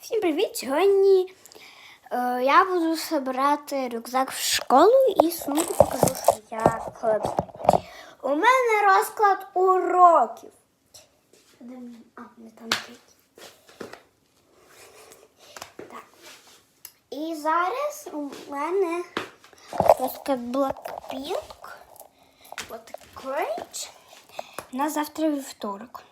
Всім привіт! Сьогодні е, я буду збирати рюкзак в школу і сумку покажу, що я кладу. У мене розклад уроків. А, не там. Так. І зараз у мене розклад Blackpink. От крейч. На завтра вівторок.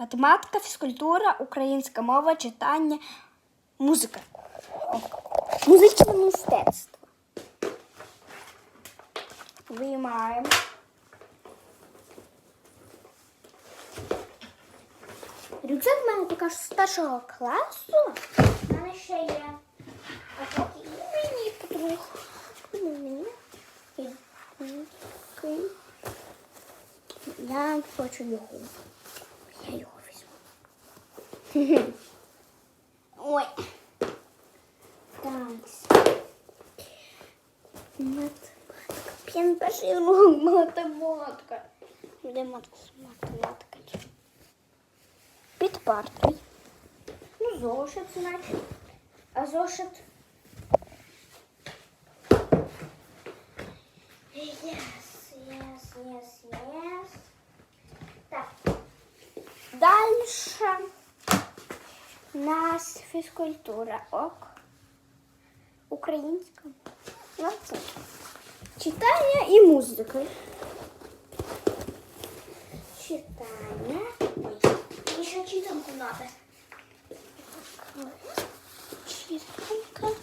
Математика, фізкультура, українська мова, читання, музика. Музичне мистецтво. Виймаємо. Рюкзак в мене також з першого класу. У мене ще є мені подруг. Мені. Такий. Я хочу його. Я його візьму. Ой. Так. Математика. П'ян перший урок математика. Де мат- математика? Під партою. Ну, зошит, значить. А зошит. Нас фізкультура. Ок. Українська. Ну. Читання і музика. Читання. Ой, мені ще читанку надо. Читанка.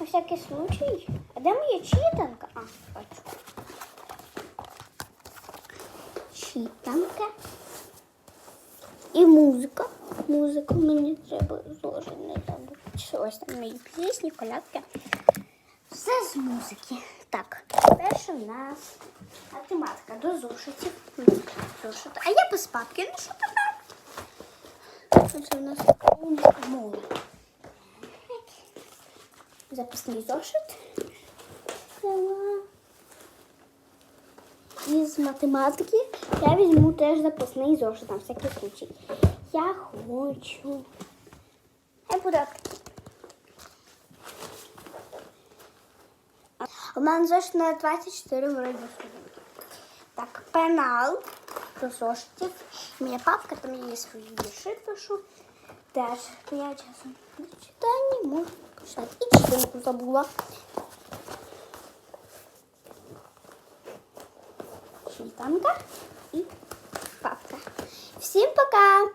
На всякий случай. А де моя читанка? А, бачу. Читанка. І музика. Музику мені треба зложити, не забути. Ось там мої пісні, колядки. Все з музики. Так, перше в нас математика до зошитів. Зошити. А я без папки. Ну що таке? Це у нас мова. Записний зошит. Із математики я візьму теж запасний зошит на всякий случай. Я хочу. Я буду. У мене зошит на 24 вроді. Так, пенал до зошитів. У мене папка, там є свої вірші пишу. Теж я часом на читанні можу почитати. І читанку забула. Читанка і папка. Всім пока!